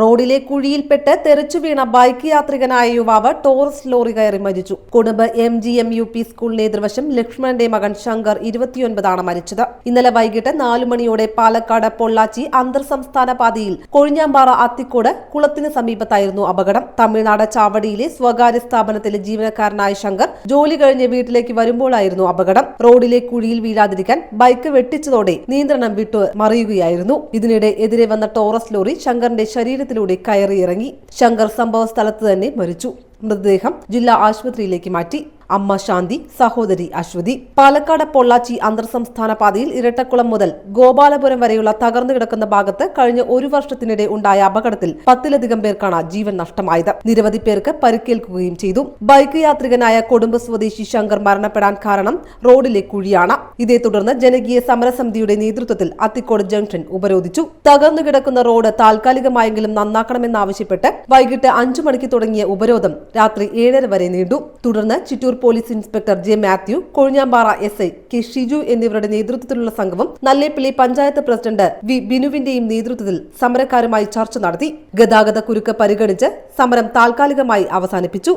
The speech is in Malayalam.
റോഡിലെ കുഴിയിൽപ്പെട്ട് തെറിച്ചു വീണ ബൈക്ക് യാത്രികനായ യുവാവ് ടോറസ് ലോറി കയറി മരിച്ചു. കുടുംബ M G M U P സ്കൂളിന് എതിർവശം ലക്ഷ്മണന്റെ മകൻ ശങ്കർ ഇരുപത്തിയൊൻപതാണ് മരിച്ചത്. ഇന്നലെ വൈകിട്ട് നാലു മണിയോടെ പാലക്കാട് പൊള്ളാച്ചി അന്തർ സംസ്ഥാന പാതയിൽ കൊഴിഞ്ഞാമ്പാറ അത്തിക്കോട് കുളത്തിന് സമീപത്തായിരുന്നു അപകടം. തമിഴ്നാട് ചാവടിയിലെ സ്വകാര്യ സ്ഥാപനത്തിലെ ജീവനക്കാരനായ ശങ്കർ ജോലി കഴിഞ്ഞ് വീട്ടിലേക്ക് വരുമ്പോഴായിരുന്നു അപകടം. റോഡിലെ കുഴിയിൽ വീഴാതിരിക്കാൻ ബൈക്ക് വെട്ടിച്ചതോടെ നിയന്ത്രണം വിട്ടു മറിയുകയായിരുന്നു. ഇതിനിടെ എതിരെ വന്ന ടോറസ് ലോറി ശങ്കറിന്റെ ശരീരത്തിലൂടെ കയറിയിറങ്ങി ശങ്കർ സംഭവ സ്ഥലത്ത് തന്നെ മരിച്ചു. മൃതദേഹം ജില്ലാ ആശുപത്രിയിലേക്ക് മാറ്റി. അമ്മ ശാന്തി സഹോദരി അശ്വതി പാലക്കാട് പൊള്ളാച്ചി അന്തർ സംസ്ഥാന പാതയിൽ ഇരട്ടക്കുളം മുതൽ ഗോപാലപുരം വരെയുള്ള തകർന്നു കിടക്കുന്ന ഭാഗത്ത് കഴിഞ്ഞ ഒരു വർഷത്തിനിടെ ഉണ്ടായ അപകടത്തിൽ പത്തിലധികം പേർക്കാണ് ജീവൻ നഷ്ടമായത്. നിരവധി പേർക്ക് പരിക്കേൽക്കുകയും ചെയ്തു. ബൈക്ക് യാത്രികനായ കൊടുമ്പ് സ്വദേശി ശങ്കർ മരണപ്പെടാൻ കാരണം റോഡിലെ കുഴിയാണ്. ഇതേ തുടർന്ന് ജനകീയ സമരസമിതിയുടെ നേതൃത്വത്തിൽ അത്തിക്കോട് ജംഗ്ഷൻ ഉപരോധിച്ചു. തകർന്നു കിടക്കുന്ന റോഡ് താൽക്കാലികമായെങ്കിലും നന്നാക്കണമെന്നാവശ്യപ്പെട്ട് വൈകിട്ട് അഞ്ചു മണിക്ക് തുടങ്ങിയ ഉപരോധം രാത്രി ഏഴര വരെ നീണ്ടു. തുടർന്ന് Chittur police inspector J Mathew Kozhinjampara S I K Shiju എന്നിവരുടെ നേതൃത്വത്തിലുള്ള സംഘവും നല്ലേപ്പിള്ളി പഞ്ചായത്ത് പ്രസിഡന്റ് വി ബിനുവിന്റെയും നേതൃത്വത്തിൽ സമരക്കാരുമായി ചർച്ച നടത്തി ഗതാഗത കുരുക്ക് പരിഗണിച്ച് സമരം താൽക്കാലികമായി അവസാനിപ്പിച്ചു.